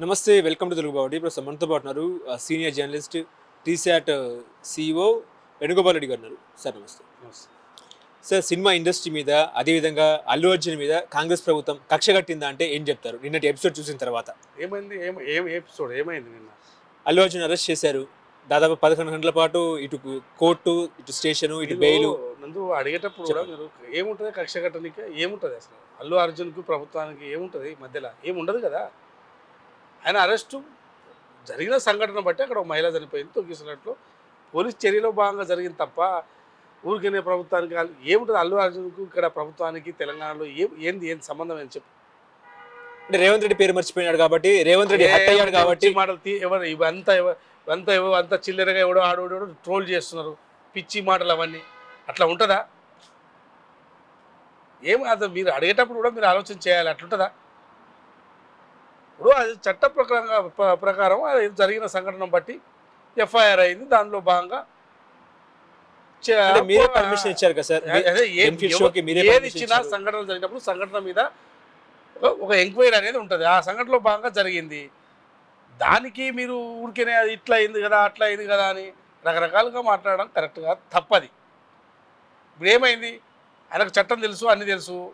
నమస్తే welcome to Telugu బాబు ప్రస్తుతం మనతో పాటు ఉన్నారు senior journalist T Sat CEO Venugopal Reddy గారు ఉన్నారు. సార్ నమస్తే. సార్ సినిమా ఇండస్ట్రీ మీద అదేవిధంగా అల్లు అర్జున్ మీద కాంగ్రెస్ ప్రభుత్వం కక్ష కట్టిందా అంటే ఏం చెప్తారు? నిన్నటి ఎపిసోడ్ చూసిన తర్వాత. ఏమైంది? ఏం ఎపిసోడ్? ఏమైంది నిన్న? అల్లు అర్జున్ అరెస్ట్ చేశారు. దాదాపు పదకొండు గంటల పాటు ఇటు కోర్టు ఇటు స్టేషను ఇటు బెయిల్. నందు అడిగేటప్పుడు కూడా మీరు ఏముంటుంది కక్ష కట్టడానికి ఏముంటుంది అసలు? అల్లు అర్జున్కు ప్రభుత్వానికి ఏముంటుంది మధ్యలో? ఏముండదు కదా? ఆయన అరెస్టు జరిగిన సంఘటన బట్టి అక్కడ ఒక మహిళ చనిపోయింది. తొక్కిసినట్లు పోలీస్ చర్యలో భాగంగా జరిగింది తప్ప ఊరికనే ప్రభుత్వానికి ఏముంటుంది అల్లు అర్జున్కు ఇక్కడ ప్రభుత్వానికి తెలంగాణలో ఏం ఏంది ఏంది సంబంధం అని చెప్పి. అంటే రేవంత్ రెడ్డి పేరు మర్చిపోయినాడు కాబట్టి రేవంత్ రెడ్డి హట్ అయ్యాడు కాబట్టి మాటలు ఎవరు ఇవంతా ఇవంతా అంతా చిల్లరగా ఎవడో ఆడోడు ట్రోల్ చేస్తున్నారు. పిచ్చి మాటలు అవన్నీ. అట్లా ఉంటుందా? ఏం అది మీరు అడిగేటప్పుడు కూడా మీరు ఆలోచన చేయాలి అట్లుంటుందా? ఇప్పుడు అది చట్ట ప్రకారంగా ప్ర- ప్రకారం అది జరిగిన సంఘటన బట్టి ఎఫ్ఐఆర్ అయింది. దానిలో భాగంగా మీరే పర్మిషన్ ఇచ్చారు కదా సార్? ఏది ఇచ్చినా. సంఘటన జరిగినప్పుడు సంఘటన మీద ఒక- ఒక ఎంక్వైరీ అనేది ఉంటుంది. ఆ సంఘటనలో భాగంగా జరిగింది. దానికి మీరు ఊరికేనే అది ఇట్లా అయింది కదా అట్లా అయింది కదా అని రకరకాలుగా మాట్లాడడం కరెక్ట్గా తప్పది. ఇప్పుడు ఏమైంది? ఆయనకు చట్టం తెలుసు అన్ని తెలుసు.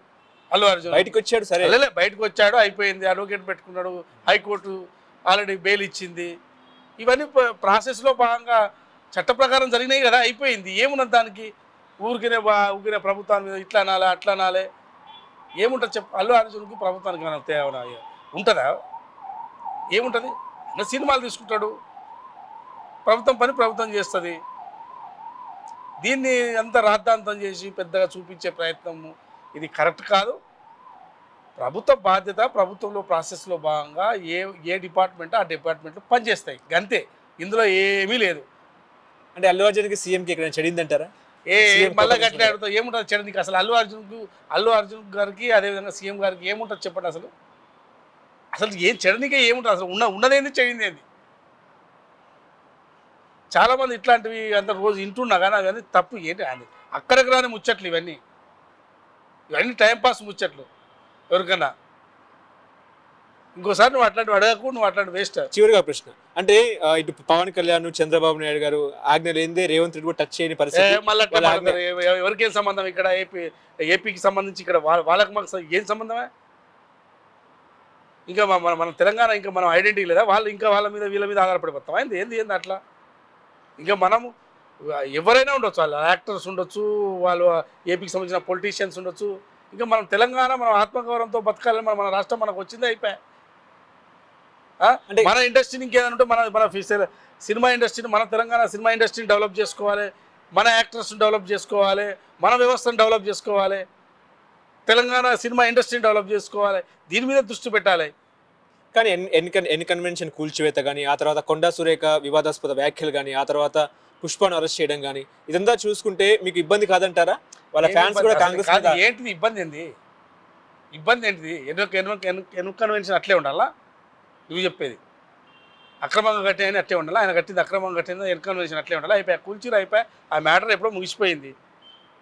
అల్లు అర్జున్. బయటకు వచ్చాడు సరే. లే, బయటకు వచ్చాడు అయిపోయింది అడ్వకేట్ పెట్టుకున్నాడు హైకోర్టు ఆల్రెడీ బెయిల్ ఇచ్చింది. ఇవన్నీ ప్రాసెస్లో భాగంగా చట్ట ప్రకారం జరిగినాయి కదా అయిపోయింది. ఏమున్నది దానికి? ఊరికినే ఊరికినే ప్రభుత్వాన్ని మీద ఇట్లా అనాలే అట్లా అనాలే. ఏముంటుంది చెప్పు? అల్లు అర్జున్కు ప్రభుత్వానికి ఏమైనా తేడా ఉంటుందా? ఏముంటుంది? ఆయన సినిమాలు తీసుకుంటాడు. ప్రభుత్వం పని ప్రభుత్వం చేస్తుంది. దీన్ని అంత రాద్ధాంతం చేసి పెద్దగా చూపించే ప్రయత్నము ఇది కరెక్ట్ కాదు. ప్రభుత్వ బాధ్యత ప్రభుత్వంలో ప్రాసెస్లో భాగంగా ఏ ఏ డిపార్ట్మెంట్ ఆ డిపార్ట్మెంట్లో పనిచేస్తాయి. అంతే ఇందులో ఏమీ లేదు. అంటే అల్లు అర్జున్కి సీఎంకి ఎక్కడైనా చెడిందంటారా? ఏ మళ్ళీ కోపం గట్లా అడుగుతా ఏముంటుంది చరణ్కి అసలు అల్లు అర్జున్కు అల్లు అర్జున్ గారికి అదేవిధంగా సీఎం గారికి ఏముంటుంది చెప్పండి అసలు? అసలు ఏం చెడనికే ఏముంటుంది? అసలు ఉన్న ఉన్నదేంది చెడింది ఏంది? చాలామంది ఇట్లాంటివి అంత రోజు వింటున్నా కానీ అవన్నీ తప్పు. ఏంటి అది? అక్కడికి రాని ముచ్చట్లు ఇవన్నీ. ఇవన్నీ టైంపాస్ ముచ్చట్లు ఎవరికన్నా. ఇంకోసారి నువ్వు అట్లాంటివి అడగకు నువ్వు అట్లాంటి వేస్ట్. చివరిగా ప్రశ్న. అంటే ఇటు పవన్ కళ్యాణ్ చంద్రబాబు నాయుడు గారు ఆజ్ఞ లేదే రేవంత్ రెడ్డి కూడా టచ్ చేయని పరిస్థితి. మళ్ళీ ఎవరికేం సంబంధం? ఇక్కడ ఏపీ ఏపీకి సంబంధించి ఇక్కడ వాళ్ళ- వాళ్ళకి మాకు ఏం సంబంధమే? ఇంకా మన మన- తెలంగాణ ఇంకా మనం ఐడెంటిటీ లేదా? వాళ్ళు ఇంకా వాళ్ళ మీద వీళ్ళ మీద ఆధారపడిపోతాం. ఏంది ఏంది ఏంది అట్లా? ఇంకా మనము ఎవరైనా ఉండొచ్చు వాళ్ళు యాక్టర్స్ ఉండొచ్చు వాళ్ళు ఏపీకి సంబంధించిన పొలిటీషియన్స్ ఉండొచ్చు. ఇంకా మనం తెలంగాణ మనం ఆత్మగౌరవంతో బతకాలని మన మన రాష్ట్రం మనకు వచ్చింది అయిపోయా మన ఇండస్ట్రీని ఇంకేదైనా ఉంటే మన మన సినిమా ఇండస్ట్రీని మన తెలంగాణ సినిమా ఇండస్ట్రీని డెవలప్ చేసుకోవాలి మన యాక్టర్స్ని డెవలప్ చేసుకోవాలి మన వ్యవస్థను డెవలప్ చేసుకోవాలి తెలంగాణ సినిమా ఇండస్ట్రీని డెవలప్ చేసుకోవాలి దీని మీద దృష్టి పెట్టాలి. కానీ ఎన్ ఎన్ ఎన్ కన్వెన్షన్ కూల్చివేత కానీ ఆ తర్వాత కొండా సురేఖ వివాదాస్పద వ్యాఖ్యలు కానీ ఆ తర్వాత పుష్పను అరెస్ట్ చేయడం కానీ ఇదంతా చూసుకుంటే మీకు ఇబ్బంది కాదంటారా? వాళ్ళ ఫ్యాన్స్ కూడా కాంగ్రెస్ కాదు, ఏంటిది ఇబ్బంది ఏంది? ఇబ్బంది ఏంటిది? ఎన్నుక ఎన్నుక అట్లే ఉండాలా? నువ్వు చెప్పేది. అక్రమంగా కట్టాయని అట్లే ఉండాలి? ఆయన కట్టింది అక్రమంగా కట్టింది ఎన్ కన్వెన్షన్ అట్లే ఉండాలి? అయిపోయా కూల్చిరు అయిపోయా ఆ మ్యాటర్ ఎప్పుడో ముగిసిపోయింది.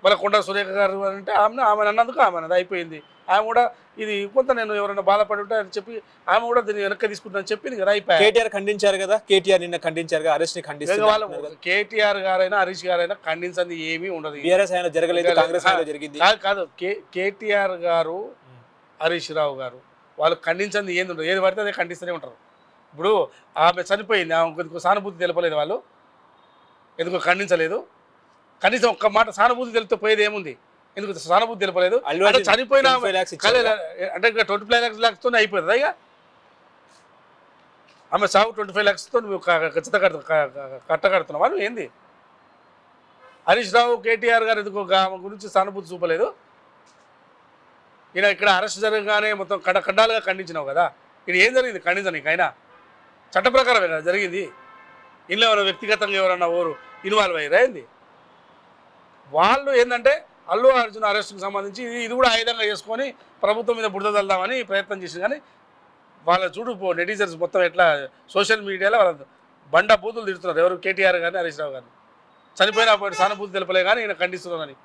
మళ్ళీ కొండ సురేఖ గారు అంటే ఆమె ఆమె అన్నందుకు ఆమె అన్నది అయిపోయింది. ఆమె కూడా ఇది కొంత నేను ఎవరైనా బాధపడి ఉంటే అని చెప్పి ఆమె కూడా దీన్ని వెనక్కి తీసుకుంటానని చెప్పింది కదా కేటీఆర్ ఖండించారు కదా? కేటీఆర్ నిన్న ఖండించారు అరెస్ట్ని ఖండిస్తారు కేటీఆర్ గారైనా హరీష్ గారైనా ఖండించింది ఏమీ ఉండదు. బీఆర్ఎస్ ఆయన జరగలేదు. కాంగ్రెస్ జరిగింది. కాదు కేటీఆర్ గారు హరీష్ రావు గారు వాళ్ళు ఖండించింది ఏంది ఉండదు. ఏది పడితే అదే ఖండిస్తూనే ఉంటారు. ఇప్పుడు ఆమె చనిపోయింది. ఆమె కొద్దిగా సానుభూతి తెలపలేదు వాళ్ళు. ఎందుకు ఖండించలేదు. కనీసం ఒక్క మాట సానుభూతి తెలిపితే పోయేది ఏముంది? ఎందుకు సానుభూతి తెలపలేదు? అంటే చనిపోయిన 25 lakhs ఇచ్చారు కలే- అంటే ట్వంటీ ఫైవ్ ల్యాక్స్ ల్యాక్స్తో అయిపోతుంది ఇక? ఆమె సాగు ట్వంటీ ఫైవ్ ల్యాక్స్తో నువ్వు ఖచ్చితంగా కట్టగడుతున్నావా నువ్వు? ఏంది? హరీష్ రావు కేటీఆర్ గారు ఎందుకు ఆమె గురించి సానుభూతి చూపలేదు? ఈయన ఇక్కడ అరెస్ట్ జరగగానే మొత్తం కడ కడ్డాలుగా ఖండించినావు కదా? ఇది ఏం జరిగింది ఖండించనీకి అయినా? చట్ట ప్రకారమే కదా జరిగింది? ఇంట్లో ఎవరైనా వ్యక్తిగతంగా ఎవరన్నా ఓరు ఇన్వాల్వ్ అయ్యారా? ఏంది? వాళ్ళు ఏంటంటే అల్లు అర్జున్ అరెస్ట్కి సంబంధించి ఇది ఇది కూడా ఆయుధంగా చేసుకొని ప్రభుత్వం మీద బురద చల్దామని ప్రయత్నం చేసింది. కానీ వాళ్ళ చూడు నెటిజన్స్ మొత్తం ఎట్లా సోషల్ మీడియాలో వాళ్ళ బండ బూతులు తిడుతున్నారు. ఎవరు కేటీఆర్ కానీ హరీష్ రావు గారిని. చనిపోయిన సానుభూతి తెలపలే కానీ ఈయన ఖండిస్తున్నారని.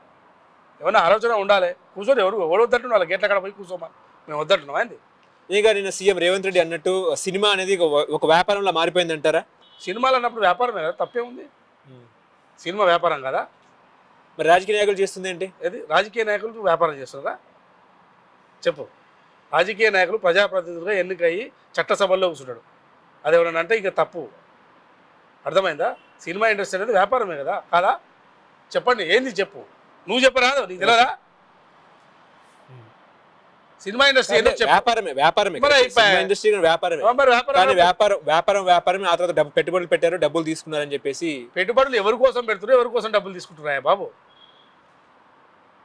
ఏమన్నా ఆలోచన ఉండాలి? కూర్చొని ఎవరు ఎవరు వద్దంటున్నారు? వాళ్ళకి ఎట్లా అక్కడ పోయి కూర్చోమని మేము వద్దంటున్నాం ఏంది? ఇంకా నిన్న సీఎం రేవంత్ రెడ్డి అన్నట్టు సినిమా అనేది ఒక- ఒక వ్యాపారంలో మారిపోయింది అంటారా సినిమాలు అన్నప్పుడు వ్యాపారమే కదా తప్పే ఉంది సినిమా వ్యాపారం కదా? మరి రాజకీయ నాయకులు చేస్తుంది ఏంటి? ఏది? రాజకీయ నాయకులు వ్యాపారం చేస్తున్నారా? చెప్పు. రాజకీయ నాయకులు ప్రజాప్రతినిధులుగా ఎన్నికయ్యి చట్టసభల్లో కూర్చుంటాడు. అదేమన్నా అంటే ఇక తప్పు. అర్థమైందా? సినిమా ఇండస్ట్రీ అనేది వ్యాపారమే కదా? కాదా? చెప్పండి. ఏంది చెప్పు? నువ్వు చెప్పరాదు. నీకు తెలియదా సినిమా ఇండస్ట్రీ ఏందో వ్యాపారమే వ్యాపారమే. సినిమా ఇండస్ట్రీ వ్యాపారమే. కానీ వ్యాపారం వ్యాపారం వ్యాపారం ఆ తర్వాత పెట్టుబడులు పెట్టారు డబ్బులు తీసుకున్నారని చెప్పేసి పెట్టుబడులు ఎవరి కోసం పెడుతున్నారు? ఎవరి కోసం డబ్బులు తీసుకుంటున్నాయా బాబు?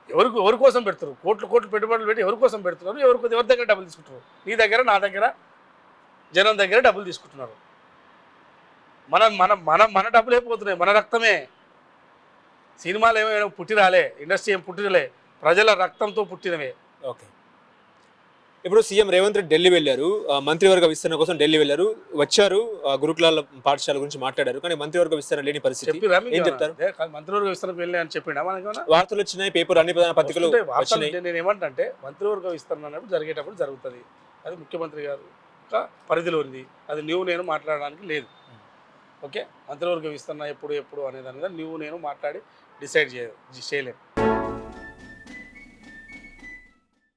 ఎవరికి ఎవరి కోసం పెడుతున్నారు? కోట్లు కోట్లు పెట్టుబడులు పెట్టి ఎవరి కోసం పెడుతున్నారు? ఎవరి ఎవరి దగ్గర డబ్బులు తీసుకుంటున్నారు? నీ దగ్గర నా దగ్గర జనం దగ్గర డబ్బులు తీసుకుంటున్నారు. మన మన మన మన డబ్బులే పోతున్నాయి మన రక్తమే. సినిమాలు ఏమైనా పుట్టిరాలే ఇండస్ట్రీ ఏం పుట్టిరలే ప్రజల రక్తంతో పుట్టినవే. ఓకే. ఇప్పుడు సీఎం రేవంత్ రెడ్డి ఢిల్లీ వెళ్ళారు. మంత్రివర్గ విస్తరణ కోసం ఢిల్లీ వెళ్ళారు. వచ్చారు. గురుకులాల పాఠశాల గురించి మాట్లాడారు. కానీ మంత్రివర్గ విస్తరణ లేని పరిస్థితి. ఏం? చెప్తారు? మంత్రివర్గ విస్తరణకు వెళ్ళి అని మనకేమన్నా వార్తలు వచ్చినాయి పేపర్ అన్ని ప్రధాన పత్రికలు నేను- ఏమంటే మంత్రివర్గ విస్తరణ అన్నప్పుడు జరిగేటప్పుడు జరుగుతుంది. అది ముఖ్యమంత్రి గారు పరిధిలో ఉంది. అది నువ్వు నేను మాట్లాడడానికి లేదు. ఓకే? మంత్రివర్గ విస్తరణ ఎప్పుడు ఎప్పుడు అనే దాని మీద నువ్వు నేను మాట్లాడి డిసైడ్ చేయ చేయలేము